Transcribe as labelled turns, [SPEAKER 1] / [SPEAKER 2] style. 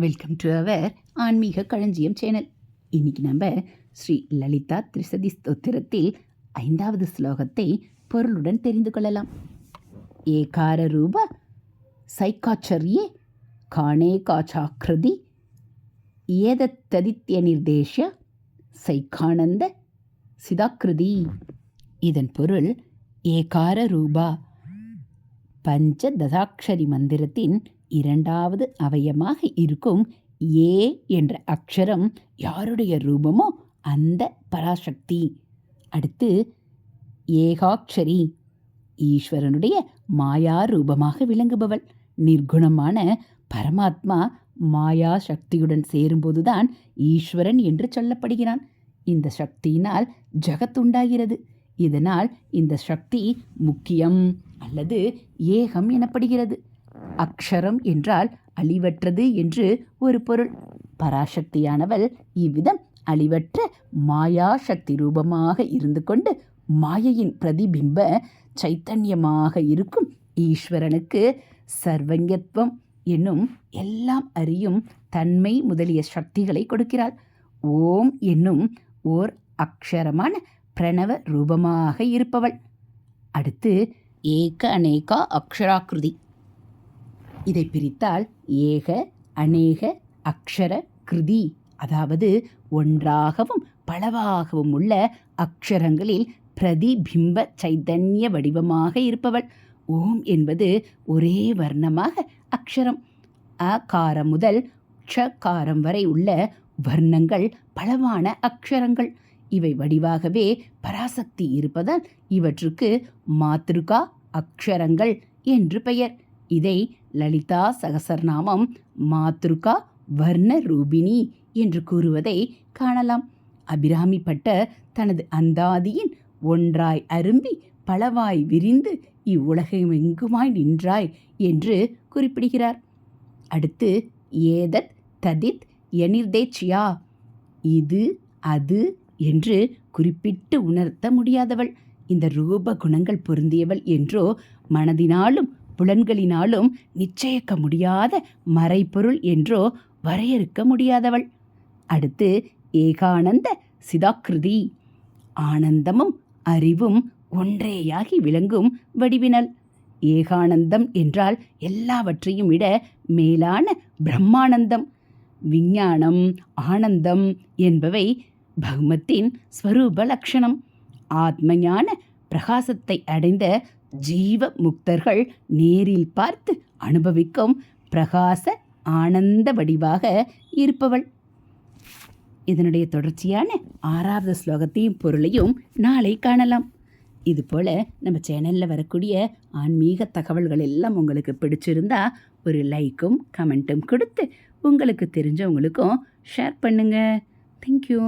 [SPEAKER 1] Welcome to our ஆன்மீக களஞ்சியம் channel இன்னைக்கு நம்ம ஸ்ரீ லலிதா திரிசதி ஸ்தோத்திரத்தில் ஐந்தாவது ஸ்லோகத்தை பொருளுடன் தெரிந்து கொள்ளலாம். ஏகார ரூப சைக்காச்சரியே காணே காச்சாக்கிருதி ஏதத்ததித்ய நிர்தேஷ சைக்கானந்த சிதாக்கிருதி இதன் பொருள் ஏகார ரூபா பஞ்ச மந்திரத்தின் இரண்டாவது அவயமாக இருக்கும் ஏ என்ற அக்ஷரம் யாருடைய ரூபமோ அந்த பராசக்தி. அடுத்து ஏகாட்சரி ஈஸ்வரனுடைய மாயா ரூபமாக விளங்குபவள். நிர்குணமான பரமாத்மா மாயா சக்தியுடன் சேரும்போதுதான் ஈஸ்வரன் என்று சொல்லப்படுகிறான். இந்த சக்தியினால் ஜகத்துண்டாகிறது இதனால் இந்த சக்தி முக்கியம் அல்லது ஏகம் எனப்படுகிறது. அக்ஷரம் என்றால் அழிவற்றது என்று ஒரு பொருள். பராசக்தியானவள் இவ்விதம் அழிவற்ற மாயா சக்தி ரூபமாக இருந்து கொண்டு மாயையின் பிரதிபிம்ப சைத்தன்யமாக இருக்கும் ஈஸ்வரனுக்கு சர்வங்கத்வம் என்னும் எல்லாம் அறியும் தன்மை முதலிய சக்திகளை கொடுக்கிறாள். ஓம் என்னும் ஓர் அக்ஷரமான பிரணவ ரூபமாக இருப்பவள். அடுத்து ஏக அநேகா அக்ஷராக்கிருதி இதை பிரித்தால் ஏக அநேக அக்ஷர கிருதி அதாவது ஒன்றாகவும் பலவாகவும் உள்ள அக்ஷரங்களில் பிரதிபிம்ப சைதன்ய வடிவமாக இருப்பவள். ஓம் என்பது ஒரே வர்ணமாக அக்ஷரம். அகாரம் முதல் க்ஷகாரம் வரை உள்ள வர்ணங்கள் பலவான அக்ஷரங்கள். இவை வடிவாகவே பராசக்தி இருப்பதால் இவற்றுக்கு மாத்ருகா அக்ஷரங்கள் என்று பெயர். இதை லலிதா சகசரநாமம் மாத்ருகா வர்ண ரூபிணி என்று கூறுவதை காணலாம். அபிராமி பட்டர் தனது அந்தாதியின் ஒன்றாய் அரும்பி பலவாய் விரிந்து இவ்வுலகமெங்குமாய் நின்றாய் என்று குறிப்பிடுகிறார். அடுத்து ஏதத் ததித் எனிர்தேச்சியா. இது அது என்று குறிப்பிட்டு உணர்த்த முடியாதவள். இந்த ரூப குணங்கள் பொருந்தியவள் என்றோ மனதினாலும் புலன்களினாலும் நிச்சயிக்க முடியாத மறைபொருள் என்றோ வரையறுக்க முடியாதவள். அடுத்து ஏகானந்த சிதாக்கிருதி ஆனந்தமும் அறிவும் ஒன்றேயாகி விளங்கும் வடிவினல் ஏகானந்தம் என்றால் எல்லாவற்றையும் விட மேலான பிரம்மானந்தம். விஞ்ஞானம் ஆனந்தம் என்பவை பகுமத்தின் ஸ்வரூப லட்சணம். ஆத்மஞான பிரகாசத்தை அடைந்த ஜீவ முக்தர்கள் நேரில் பார்த்து அனுபவிக்கும் பிரகாச ஆனந்த வடிவாக இருப்பவள். இதனுடைய தொடர்ச்சியான ஆறாவது ஸ்லோகத்தையும் பொருளையும் நாளை காணலாம். இதுபோல் நம்ம சேனலில் வரக்கூடிய ஆன்மீக தகவல்கள் எல்லாம் உங்களுக்கு பிடிச்சிருந்தா ஒரு லைக்கும் கமெண்ட்டும் கொடுத்து உங்களுக்கு தெரிஞ்சவங்களுக்கும் ஷேர் பண்ணுங்கள் தேங்க்யூ